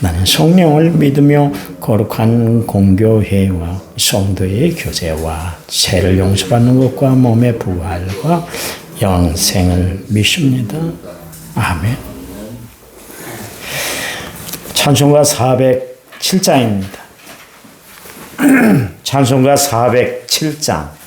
나는 성령을 믿으며 거룩한 공교회와 성도의 교제와 죄를 용서받는 것과 몸의 부활과 영생을 믿습니다. 아멘. 찬송가 407장입니다. 찬송가 407장.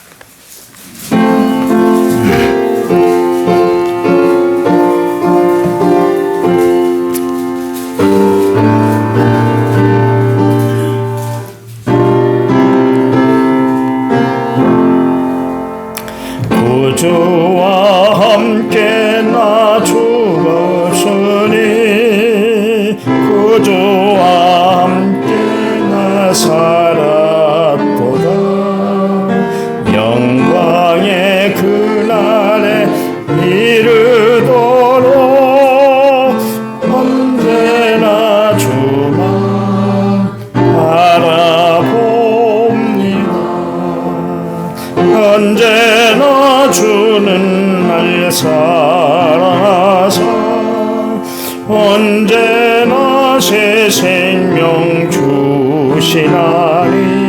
생명 주시나니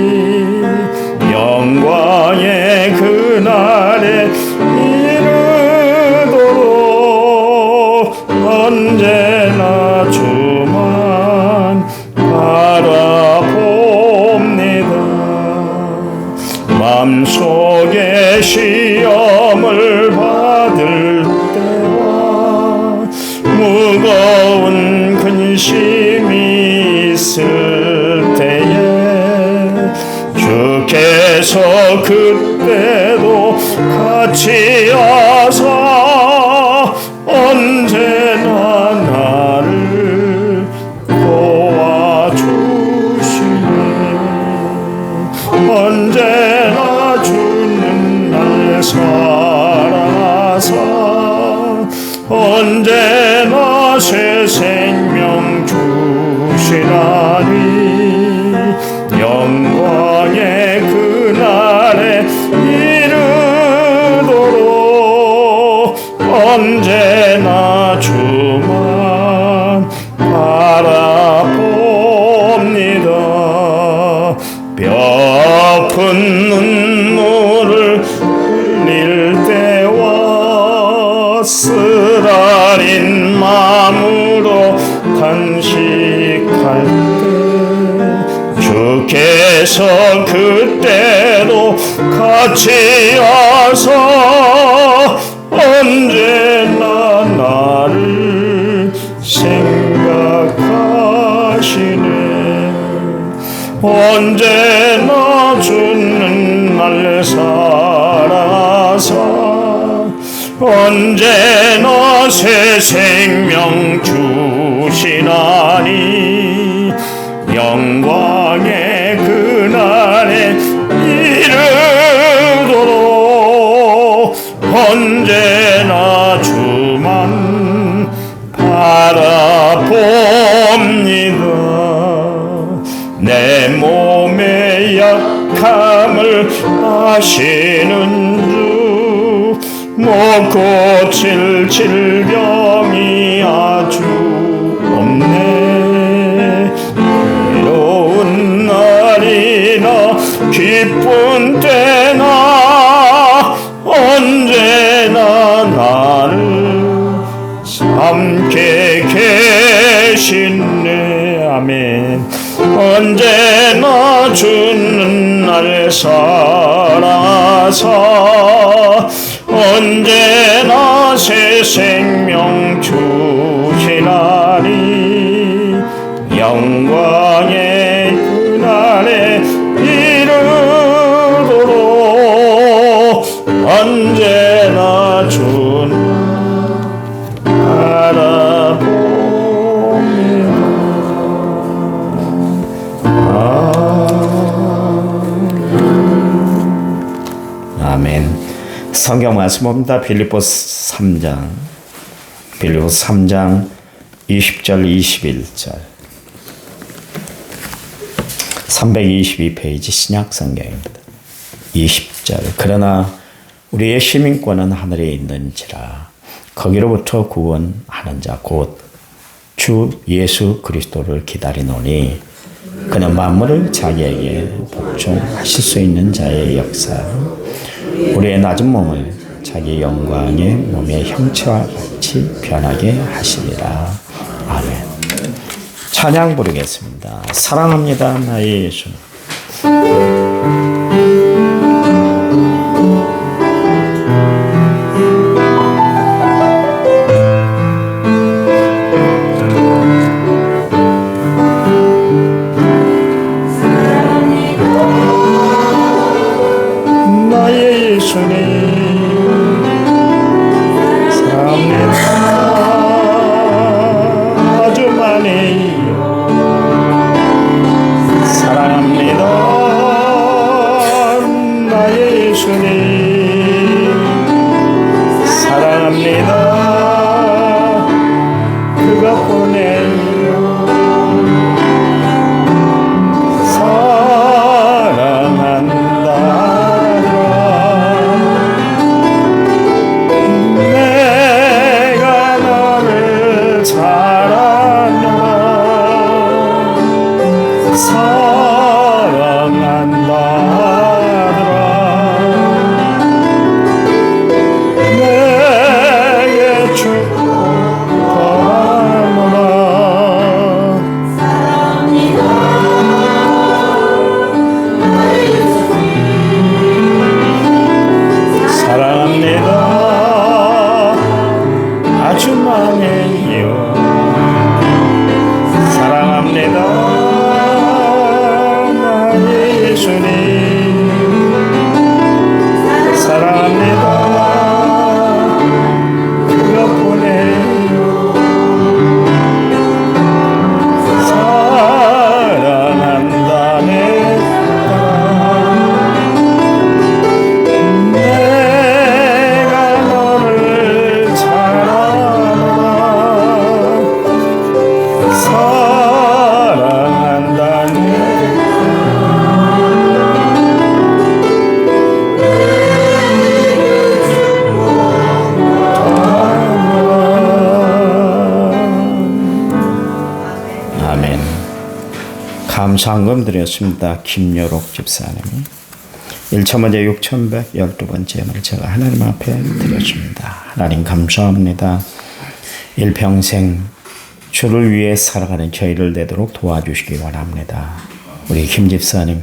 살아서 언제나 새생 언제나 주는 날 살아서 언제나 새 생명 주시나니 영광 고칠 질병이 아주 없네. 외로운 날이나 기쁜 때나 언제나 나를 함께 계시네 아멘 언제나 주는 날 살아서 성경 말씀 봅니다. 빌립보스 3장. 빌립보스 3장 20절 21절. 322페이지 신약 성경입니다. 20절. 그러나 우리의 시민권은 하늘에 있는지라 거기로부터 구원하는 자 곧 주 예수 그리스도를 기다리노니 그는 만물을 자기에게 복종하실 수 있는 자의 역사 우리의 낮은 몸을 자기 영광의 몸의 형체와 같이 변하게 하시리라. 아멘. 찬양 부르겠습니다. 사랑합니다, 나의 예수. 예 감사한금 드렸습니다. 김여록 집사님이. 1천번째 6112번째를 제가 하나님 앞에 드렸습니다. 하나님 감사합니다. 일평생 주를 위해 살아가는 저희를 되도록 도와주시기 원합니다. 우리 김 집사님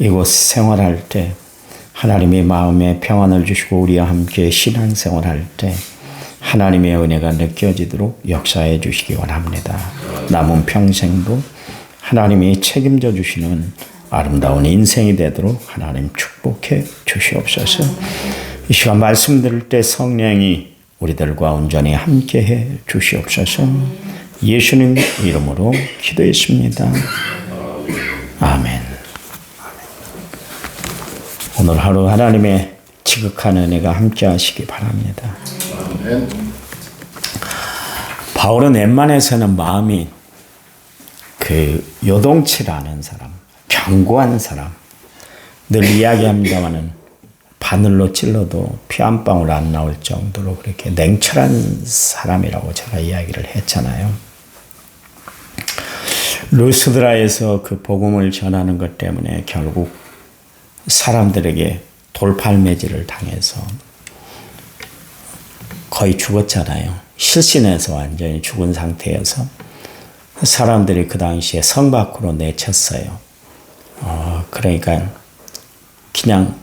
이곳 생활할 때 하나님의 마음에 평안을 주시고 우리와 함께 신앙생활할 때 하나님의 은혜가 느껴지도록 역사해 주시기 원합니다. 남은 평생도 하나님이 책임져 주시는 아름다운 인생이 되도록 하나님 축복해 주시옵소서. 이 시간 말씀 들을 때 성령이 우리들과 온전히 함께 해 주시옵소서. 예수님 이름으로 기도했습니다. 아멘. 오늘 하루 하나님의 지극한 은혜가 함께 하시기 바랍니다. 바울은 웬만해서는 마음이 그 요동치라는 사람, 견고한 사람, 늘 이야기합니다만은 바늘로 찔러도 피 한 방울 안 나올 정도로 그렇게 냉철한 사람이라고 제가 이야기를 했잖아요. 루스드라에서 그 복음을 전하는 것 때문에 결국 사람들에게 돌팔매질을 당해서 거의 죽었잖아요. 실신해서 완전히 죽은 상태여서 사람들이 그 당시에 성 밖으로 내쳤어요. 어, 그러니까 그냥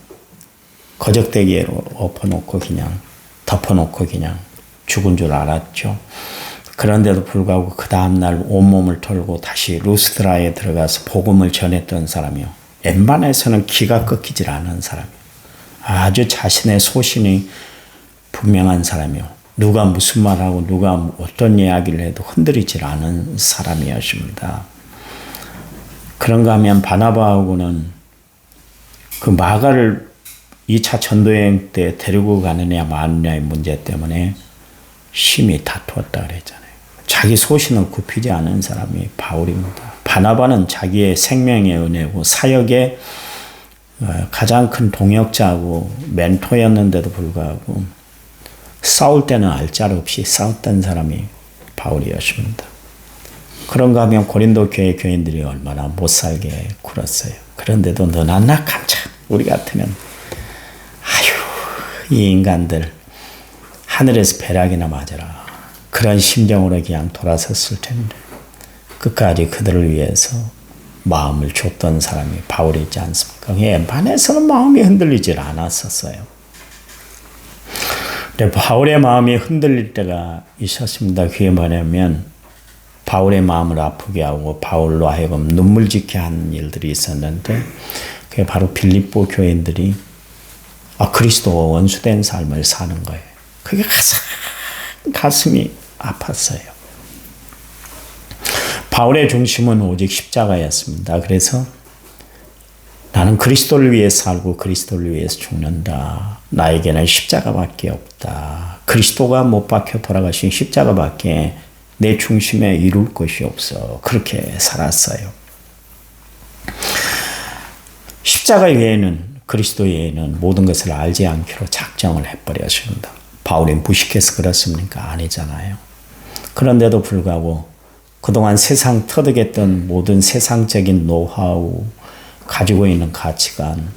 거적대기로 엎어놓고 그냥 덮어놓고 그냥 죽은 줄 알았죠. 그런데도 불구하고 그 다음날 온몸을 털고 다시 루스드라에 들어가서 복음을 전했던 사람이요. 웬만해서는 기가 꺾이질 않은 사람이요. 아주 자신의 소신이 분명한 사람이요. 누가 무슨 말하고 누가 어떤 이야기를 해도 흔들리질 않은 사람이었습니다. 그런가 하면 바나바하고는 그 마가를 2차 전도여행 때 데리고 가느냐 마느냐의 문제 때문에 심히 다투었다 그랬잖아요. 자기 소신을 굽히지 않은 사람이 바울입니다. 바나바는 자기의 생명의 은혜고 사역의 어, 가장 큰 동역자고 멘토였는데도 불구하고 싸울 때는 알짤 없이 싸웠던 사람이 바울이었습니다. 그런가 하면 고린도 교회 교인들이 얼마나 못 살게 굴었어요. 그런데도 너나 낙한 자 우리 같으면 아유 이 인간들 하늘에서 벼락이나 맞아라 그런 심정으로 그냥 돌아섰을 텐데 끝까지 그들을 위해서 마음을 줬던 사람이 바울이지 않습니까? 웬만해서는 마음이 흔들리질 않았었어요. 근데 바울의 마음이 흔들릴 때가 있었습니다. 그게 뭐냐면 바울의 마음을 아프게 하고 바울로 하여금 눈물 짓게 한 일들이 있었는데 그게 바로 빌립보 교인들이 아 그리스도와 원수된 삶을 사는 거예요. 그게 가장 가슴이 아팠어요. 바울의 중심은 오직 십자가였습니다. 그래서 나는 그리스도를 위해 살고 그리스도를 위해서 죽는다. 나에게는 십자가밖에 없다. 그리스도가 못 박혀 돌아가신 십자가밖에 내 중심에 이룰 것이 없어. 그렇게 살았어요. 십자가 외에는 그리스도 외에는 모든 것을 알지 않기로 작정을 해버렸습니다. 바울이 무식해서 그렇습니까? 아니잖아요. 그런데도 불구하고 그동안 세상 터득했던 모든 세상적인 노하우, 가지고 있는 가치관,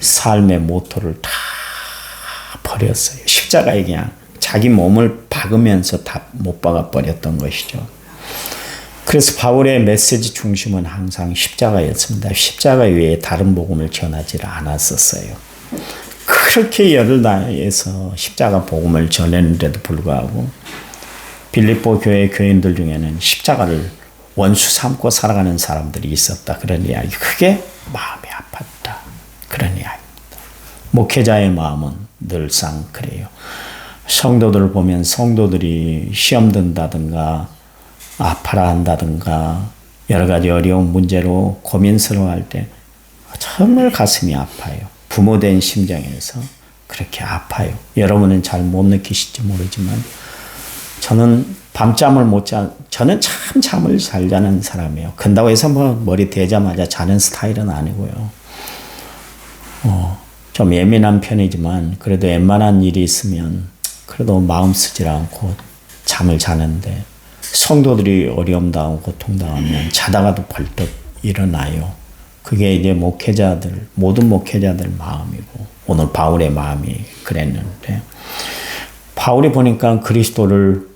삶의 모토를 다 버렸어요. 십자가에 그냥 자기 몸을 박으면서 다 못 박아 버렸던 것이죠. 그래서 바울의 메시지 중심은 항상 십자가였습니다. 십자가 외에 다른 복음을 전하지 않았었어요. 그렇게 열을 다해서 십자가 복음을 전했는데도 불구하고 빌립보 교회 교인들 중에는 십자가를 원수 삼고 살아가는 사람들이 있었다. 그런 이야기. 그게 마음이 아팠다. 그런 이야기입니다. 목회자의 마음은 늘상 그래요. 성도들을 보면 성도들이 시험 든다든가 아파라 한다든가 여러 가지 어려운 문제로 고민스러워할 때 정말 가슴이 아파요. 부모된 심정에서 그렇게 아파요. 여러분은 잘 못 느끼실지 모르지만 저는 밤잠을 못 자, 저는 참 잠을 잘 자는 사람이에요. 근다고 해서 뭐 머리 대자마자 자는 스타일은 아니고요. 어, 좀 예민한 편이지만 그래도 웬만한 일이 있으면 그래도 마음 쓰질 않고 잠을 자는데 성도들이 어려움 당하고 고통 당하면 자다가도 벌떡 일어나요. 그게 이제 목회자들 모든 목회자들 마음이고 오늘 바울의 마음이 그랬는데 바울이 보니까 그리스도를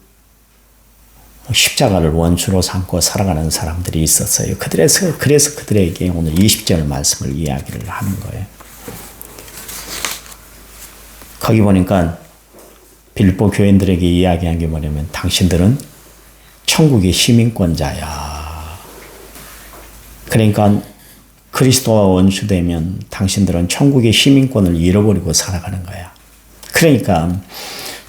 십자가를 원수로 삼고 살아가는 사람들이 있었어요. 그들에서 그래서 그들에게 오늘 20절 말씀을 이야기를 하는 거예요. 거기 보니까 빌보 교인들에게 이야기한 게 뭐냐면 당신들은 천국의 시민권자야. 그러니까 그리스도와 원수되면 당신들은 천국의 시민권을 잃어버리고 살아가는 거야. 그러니까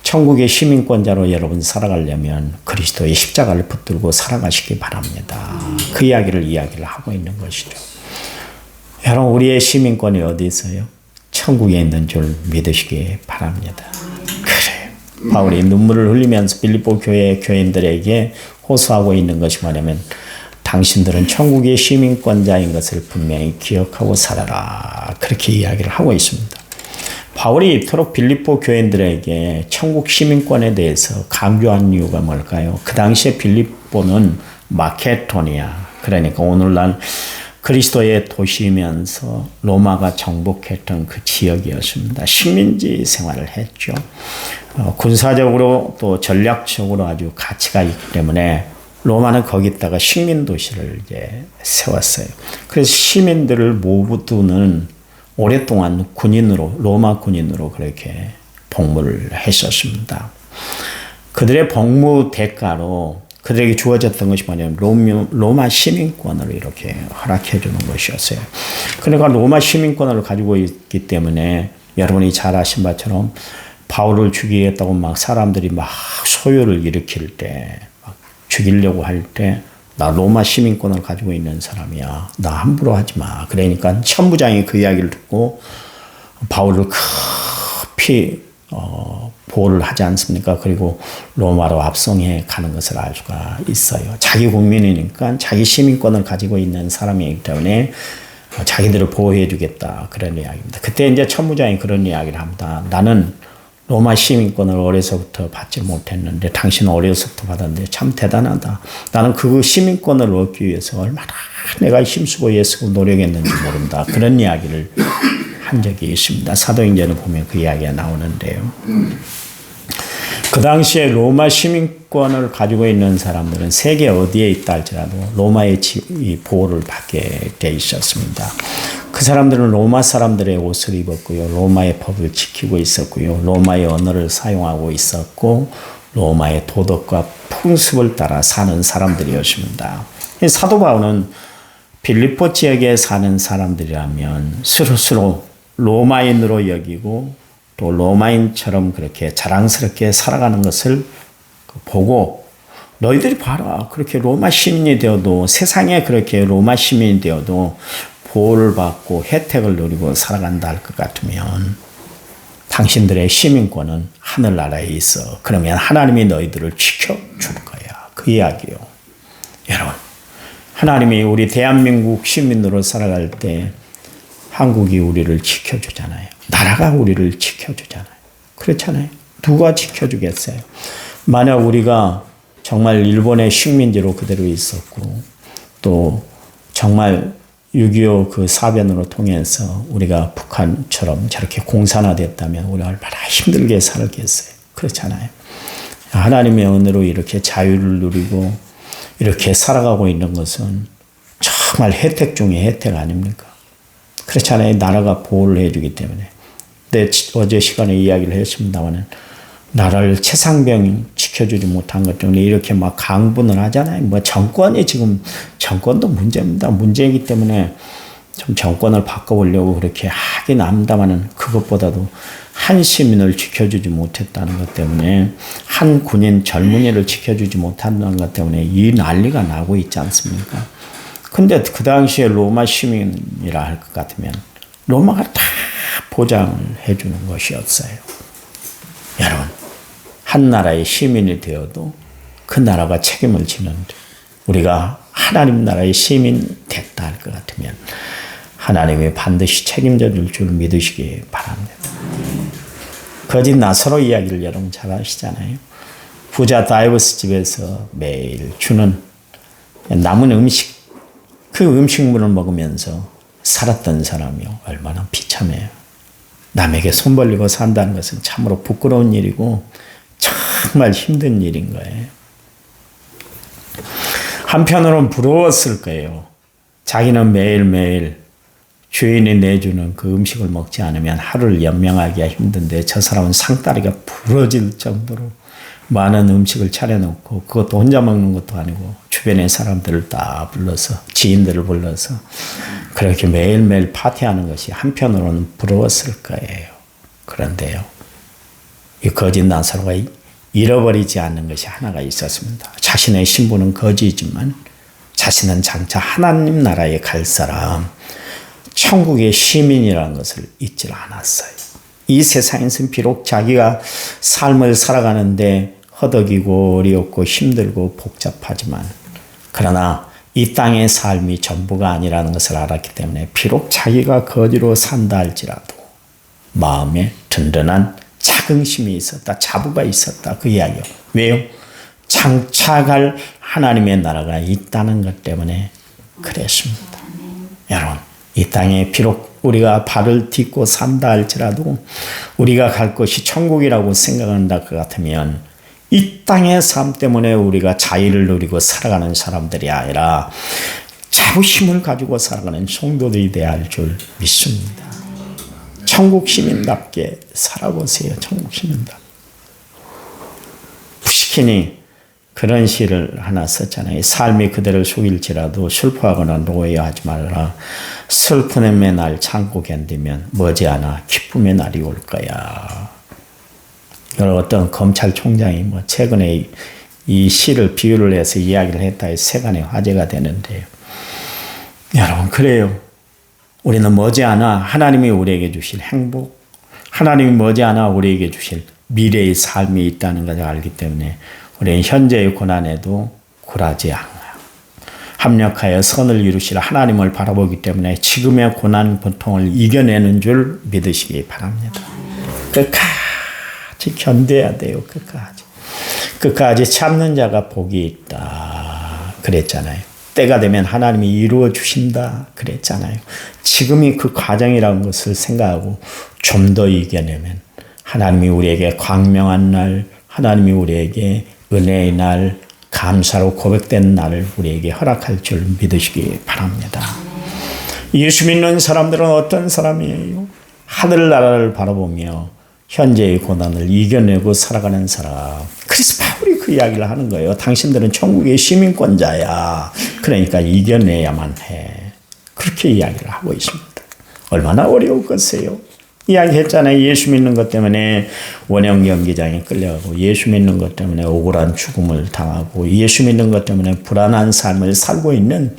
천국의 시민권자로 여러분 살아가려면 그리스도의 십자가를 붙들고 살아가시기 바랍니다. 그 이야기를 이야기를 하고 있는 것이죠. 여러분 우리의 시민권이 어디 있어요? 천국에 있는 줄 믿으시기 바랍니다. 그래. 바울이 눈물을 흘리면서 빌립보 교회 교인들에게 호소하고 있는 것이 뭐냐면 당신들은 천국의 시민권자인 것을 분명히 기억하고 살아라. 그렇게 이야기를 하고 있습니다. 바울이 이토록 빌립보 교인들에게 천국 시민권에 대해서 강조한 이유가 뭘까요? 그 당시에 빌립보는 마케토니아, 그러니까 오늘날 그리스도의 도시면서 로마가 정복했던 그 지역이었습니다. 식민지 생활을 했죠. 어, 군사적으로 또 전략적으로 아주 가치가 있기 때문에 로마는 거기다가 식민 도시를 이제 세웠어요. 그래서 시민들을 모두는 오랫동안 군인으로 로마 군인으로 그렇게 복무를 했었습니다. 그들의 복무 대가로 그들에게 주어졌던 것이 뭐냐면 로마 시민권을 이렇게 허락해 주는 것이었어요. 그러니까 로마 시민권을 가지고 있기 때문에 여러분이 잘 아신 바처럼 바울을 죽이겠다고 막 사람들이 막 소요를 일으킬 때, 막 죽이려고 할 때 나 로마 시민권을 가지고 있는 사람이야. 나 함부로 하지 마. 그러니까 천부장이 그 이야기를 듣고 바울을 급히 어, 보호를 하지 않습니까? 그리고 로마로 압송해 가는 것을 알 수가 있어요. 자기 국민이니까 자기 시민권을 가지고 있는 사람이기 때문에 자기들을 보호해 주겠다. 그런 이야기입니다. 그때 이제 천부장이 그런 이야기를 합니다. 나는 로마 시민권을 어려서부터 받지 못했는데 당신은 어려서부터 받았는데 참 대단하다. 나는 그 시민권을 얻기 위해서 얼마나 내가 힘쓰고 애쓰고 노력했는지 모른다. 그런 이야기를 한 적이 있습니다. 사도행전을 보면 그 이야기가 나오는데요. 그 당시에 로마 시민권을 가지고 있는 사람들은 세계 어디에 있다 할지라도 로마의 보호를 받게 돼 있었습니다. 그 사람들은 로마 사람들의 옷을 입었고요. 로마의 법을 지키고 있었고요. 로마의 언어를 사용하고 있었고 로마의 도덕과 풍습을 따라 사는 사람들이었습니다. 사도 바울은 빌립보 지역에 사는 사람들이라면 스스로 로마인으로 여기고 또 로마인처럼 그렇게 자랑스럽게 살아가는 것을 보고 너희들이 봐라. 그렇게 로마 시민이 되어도 세상에 그렇게 로마 시민이 되어도 보호를 받고 혜택을 누리고 살아간다 할 것 같으면 당신들의 시민권은 하늘나라에 있어. 그러면 하나님이 너희들을 지켜줄 거야. 그 이야기요. 여러분, 하나님이 우리 대한민국 시민으로 살아갈 때 한국이 우리를 지켜주잖아요. 나라가 우리를 지켜주잖아요. 그렇잖아요. 누가 지켜주겠어요? 만약 우리가 정말 일본의 식민지로 그대로 있었고 또 정말 6.25 그 사변으로 통해서 우리가 북한처럼 저렇게 공산화됐다면 우리가 얼마나 힘들게 살겠어요. 그렇잖아요. 하나님의 은혜로 이렇게 자유를 누리고 이렇게 살아가고 있는 것은 정말 혜택 중에 혜택 아닙니까? 그렇잖아요. 나라가 보호를 해주기 때문에. 근데 어제 시간에 이야기를 했습니다만 나라를 최상병 지켜주지 못한 것 때문에 이렇게 막 강분을 하잖아요. 뭐 정권이 지금 정권도 문제입니다. 문제이기 때문에 좀 정권을 바꿔보려고 그렇게 하긴 합니다만 그것보다도 한 시민을 지켜주지 못했다는 것 때문에 한 군인 젊은이를 지켜주지 못한다는 것 때문에 이 난리가 나고 있지 않습니까? 근데 그 당시에 로마 시민이라 할 것 같으면 로마가 다 보장을 해주는 것이었어요. 여러분, 한 나라의 시민이 되어도 그 나라가 책임을 지는데 우리가 하나님 나라의 시민 됐다 할 것 같으면 하나님이 반드시 책임져 줄 줄 믿으시기 바랍니다. 거짓 나사로 이야기를 여러분 잘 아시잖아요. 부자 다이버스 집에서 매일 주는 남은 음식 그 음식물을 먹으면서 살았던 사람이요. 얼마나 비참해요. 남에게 손 벌리고 산다는 것은 참으로 부끄러운 일이고 정말 힘든 일인 거예요. 한편으로는 부러웠을 거예요. 자기는 매일매일 주인이 내주는 그 음식을 먹지 않으면 하루를 연명하기가 힘든데 저 사람은 상다리가 부러질 정도로 많은 음식을 차려놓고 그것도 혼자 먹는 것도 아니고 주변의 사람들을 다 불러서 지인들을 불러서 그렇게 매일매일 파티하는 것이 한편으로는 부러웠을 거예요. 그런데요. 이 거짓 나사로가 잃어버리지 않는 것이 하나가 있었습니다. 자신의 신분은 거지지만 자신은 장차 하나님 나라에 갈 사람, 천국의 시민이라는 것을 잊지 않았어요. 이 세상에서는 비록 자기가 삶을 살아가는데 허덕이고 어렵고 힘들고 복잡하지만 그러나 이 땅의 삶이 전부가 아니라는 것을 알았기 때문에 비록 자기가 거지로 산다 할지라도 마음에 든든한 자긍심이 있었다. 자부가 있었다. 그 이야기요. 왜요? 장차갈 하나님의 나라가 있다는 것 때문에 그랬습니다. 여러분, 이 땅에 비록 우리가 발을 딛고 산다 할지라도 우리가 갈 곳이 천국이라고 생각한다 그 같으면 이 땅의 삶 때문에 우리가 자유를 누리고 살아가는 사람들이 아니라 자부심을 가지고 살아가는 성도들이 되어야 할 줄 믿습니다. 천국 시민답게 살아보세요. 천국 시민답. 푸시킨이 그런 시를 하나 썼잖아요. 삶이 그대를 속일지라도 슬퍼하거나 노예하지 말라. 슬픔의 날 참고 견디면 머지않아 기쁨의 날이 올 거야. 어떤 검찰총장이 뭐 최근에 이 시를 비유를 해서 이야기를 했다 세간의 화제가 되는데요. 여러분 그래요. 우리는 머지않아 하나님이 우리에게 주실 행복, 하나님이 머지않아 우리에게 주실 미래의 삶이 있다는 것을 알기 때문에 우리는 현재의 고난에도 굴하지 않아요. 합력하여 선을 이루실 하나님을 바라보기 때문에 지금의 고난 고통을 이겨내는 줄 믿으시기 바랍니다. 끝까지 견뎌야 돼요. 끝까지. 끝까지 참는 자가 복이 있다. 그랬잖아요. 때가 되면 하나님이 이루어 주신다. 그랬잖아요. 지금이 그 과정이라는 것을 생각하고 좀 더 이겨내면 하나님이 우리에게 광명한 날, 하나님이 우리에게 은혜의 날, 감사로 고백된 날을 우리에게 허락할 줄 믿으시기 바랍니다. 예수 믿는 사람들은 어떤 사람이에요? 하늘나라를 바라보며 현재의 고난을 이겨내고 살아가는 사람. 그래서 바울이 그 이야기를 하는 거예요. 당신들은 천국의 시민권자야. 그러니까 이겨내야만 해. 그렇게 이야기를 하고 있습니다. 얼마나 어려웠겠어요. 이야기했잖아요. 예수 믿는 것 때문에 원형 경기장에 끌려가고 예수 믿는 것 때문에 억울한 죽음을 당하고 예수 믿는 것 때문에 불안한 삶을 살고 있는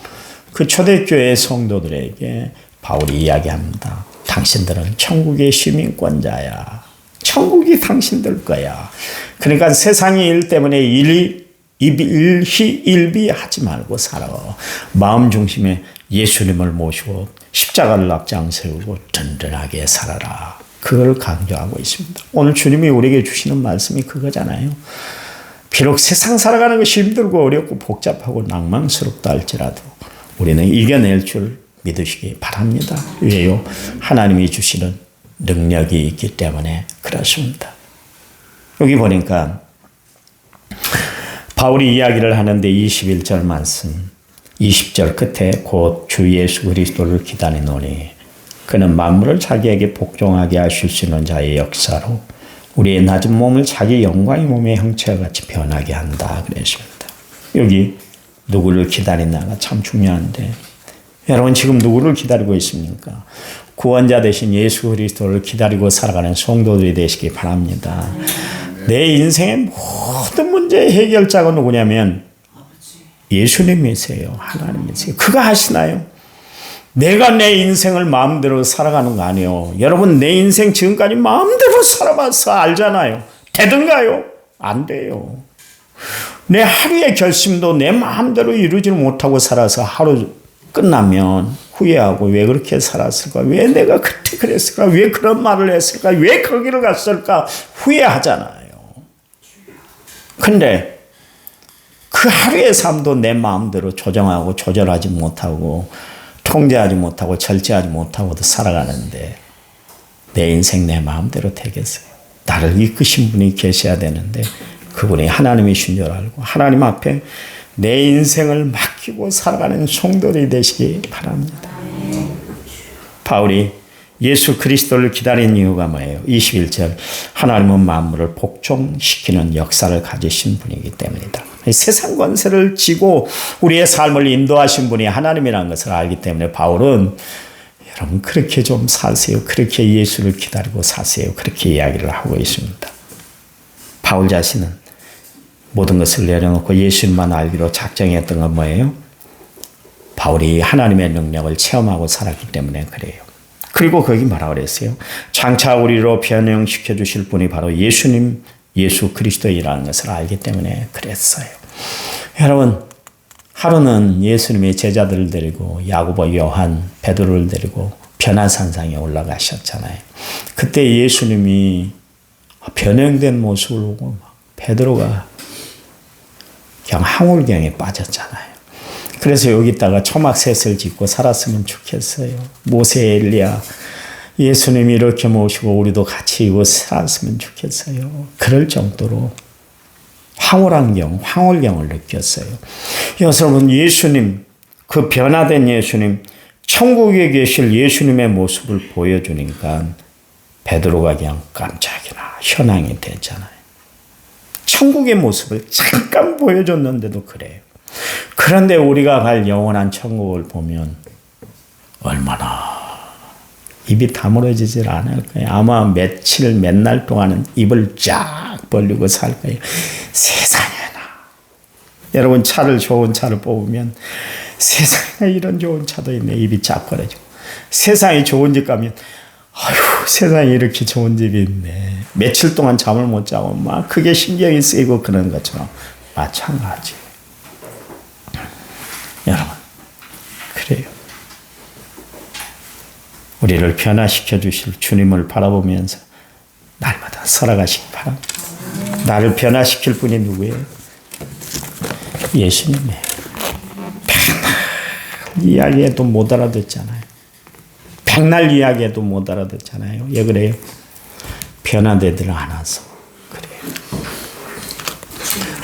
그 초대교회 성도들에게 바울이 이야기합니다. 당신들은 천국의 시민권자야. 천국이 당신들 거야. 그러니까 세상의 일 때문에 일, 일희 일비하지 말고 살아. 마음 중심에 예수님을 모시고 십자가를 앞장 세우고 든든하게 살아라. 그걸 강조하고 있습니다. 오늘 주님이 우리에게 주시는 말씀이 그거잖아요. 비록 세상 살아가는 것이 힘들고 어렵고 복잡하고 낭만스럽다 할지라도 우리는 이겨낼 줄 믿으시기 바랍니다. 왜요? 하나님이 주시는 능력이 있기 때문에 그렇습니다. 여기 보니까 바울이 이야기를 하는데 21절 말씀 20절 끝에 곧 주 예수 그리스도를 기다리노니 그는 만물을 자기에게 복종하게 하실 수 있는 자의 역사로 우리의 낮은 몸을 자기 영광의 몸의 형체와 같이 변하게 한다 그랬습니다. 여기 누구를 기다린다가 참 중요한데 여러분 지금 누구를 기다리고 있습니까? 구원자 대신 예수 그리스도를 기다리고 살아가는 성도들이 되시기 바랍니다. 내 인생의 모든 문제의 해결자가 누구냐면 예수님이세요. 하나님이세요. 그가 하시나요? 내가 내 인생을 마음대로 살아가는 거 아니에요. 여러분, 내 인생 지금까지 마음대로 살아봐서 알잖아요. 되든가요? 안 돼요. 내 하루의 결심도 내 마음대로 이루지 못하고 살아서 하루 끝나면 후회하고 왜 그렇게 살았을까? 왜 내가 그때 그랬을까? 왜 그런 말을 했을까? 왜 거기를 갔을까? 후회하잖아요. 근데 그 하루의 삶도 내 마음대로 조정하고 조절하지 못하고 통제하지 못하고 절제하지 못하고도 살아가는데 내 인생 내 마음대로 되겠어요. 나를 이끄신 분이 계셔야 되는데 그분이 하나님이신 줄 알고 하나님 앞에 내 인생을 맡기고 살아가는 성도들이 되시기 바랍니다. 바울이 예수 그리스도를 기다린 이유가 뭐예요? 21절. 하나님은 만물을 복종시키는 역사를 가지신 분이기 때문이다. 세상 권세를 지고 우리의 삶을 인도하신 분이 하나님이라는 것을 알기 때문에 바울은 여러분 그렇게 좀 사세요. 그렇게 예수를 기다리고 사세요. 그렇게 이야기를 하고 있습니다. 바울 자신은 모든 것을 내려놓고 예수님만 알기로 작정했던 건 뭐예요? 바울이 하나님의 능력을 체험하고 살았기 때문에 그래요. 그리고 거기 뭐라 그랬어요? 장차 우리로 변형시켜 주실 분이 바로 예수님, 예수 그리스도이라는 것을 알기 때문에 그랬어요. 여러분, 하루는 예수님의 제자들을 데리고 야고보, 요한, 베드로를 데리고 변화산상에 올라가셨잖아요. 그때 예수님이 변형된 모습을 보고 베드로가 그냥 항울경에 빠졌잖아요. 그래서 여기다가 초막셋을 짓고 살았으면 좋겠어요. 모세 엘리야 예수님이 이렇게 모시고 우리도 같이 이거 살았으면 좋겠어요. 그럴 정도로 황홀한 경, 황홀경을 느꼈어요. 여러분 예수님 그 변화된 예수님 천국에 계실 예수님의 모습을 보여주니까 베드로가 그냥 깜짝이나 현황이 됐잖아요. 천국의 모습을 잠깐 보여줬는데도 그래요. 그런데 우리가 갈 영원한 천국을 보면 얼마나 입이 다물어지질 않을 거예요. 아마 며칠, 몇 날 동안은 입을 쫙 벌리고 살 거예요. 세상에나. 여러분 차를 좋은 차를 뽑으면 세상에 이런 좋은 차도 있네. 입이 쫙 벌어지고. 세상에 좋은 집 가면 아, 아휴, 세상에 이렇게 좋은 집이 있네. 며칠 동안 잠을 못 자고 막 그게 신경이 쓰이고 그런 것처럼 마찬가지. 여러분, 그래요. 우리를 변화시켜 주실 주님을 바라보면서 날마다 살아가시기 바랍니다. 나를 변화시킬 분이 누구예요? 예수님이에요. 백날 이야기해도 못 알아듣잖아요. 백날 이야기해도 못 알아듣잖아요. 왜 그래요? 변화되들 않아서 그래요.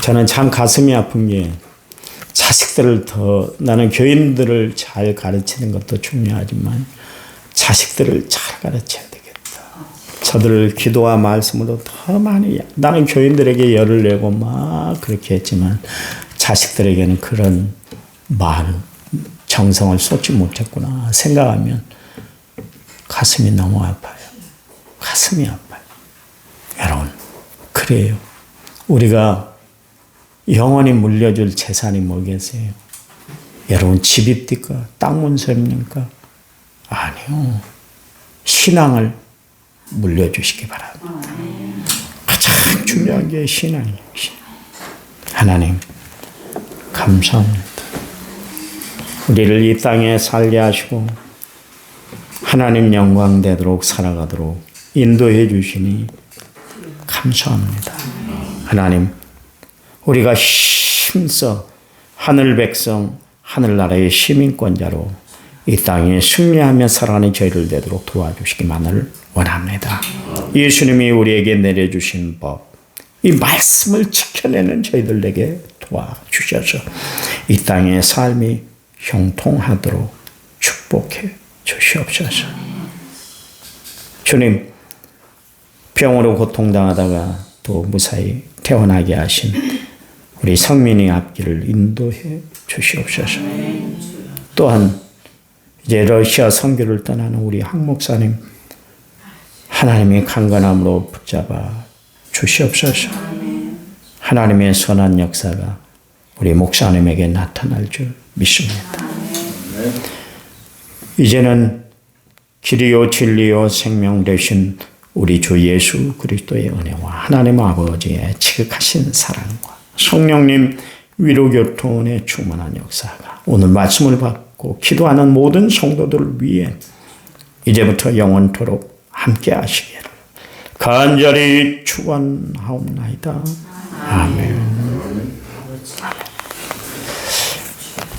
저는 참 가슴이 아픈 게 자식들을 더 나는 교인들을 잘 가르치는 것도 중요하지만 자식들을 잘 가르쳐야 되겠다. 저들을 기도와 말씀으로 더 많이 나는 교인들에게 열을 내고 막 그렇게 했지만 자식들에게는 그런 말 정성을 쏟지 못했구나 생각하면 가슴이 너무 아파요. 가슴이 아파요. 여러분 그래요. 우리가 영원히 물려줄 재산이 뭐겠어요? 여러분 집입니까? 땅 문서입니까? 아니요. 신앙을 물려주시기 바랍니다. 가장 중요한 게 신앙이에요. 신앙. 하나님, 감사합니다. 우리를 이 땅에 살게 하시고, 하나님 영광 되도록 살아가도록 인도해 주시니 감사합니다. 하나님, 우리가 힘써 하늘 백성, 하늘나라의 시민권자로 이 땅에 승리하며 살아가는 저희를 되도록 도와주시기만을 원합니다. 예수님이 우리에게 내려주신 법, 이 말씀을 지켜내는 저희들에게 도와주셔서 이 땅의 삶이 형통하도록 축복해 주시옵소서. 주님, 병으로 고통당하다가 또 무사히 퇴원하게 하신 우리 성민이 앞길을 인도해 주시옵소서. 또한 이제 러시아 선교를 떠나는 우리 한 목사님 하나님의 강건함으로 붙잡아 주시옵소서. 하나님의 선한 역사가 우리 목사님에게 나타날 줄 믿습니다. 이제는 길이요 진리요 생명 되신 우리 주 예수 그리스도의 은혜와 하나님 아버지의 지극하신 사랑과 성령님 위로교통의 충만한 역사가 오늘 말씀을 받고 기도하는 모든 성도들을 위해 이제부터 영원토록 함께 하시기를 간절히 축원하옵나이다. 아멘.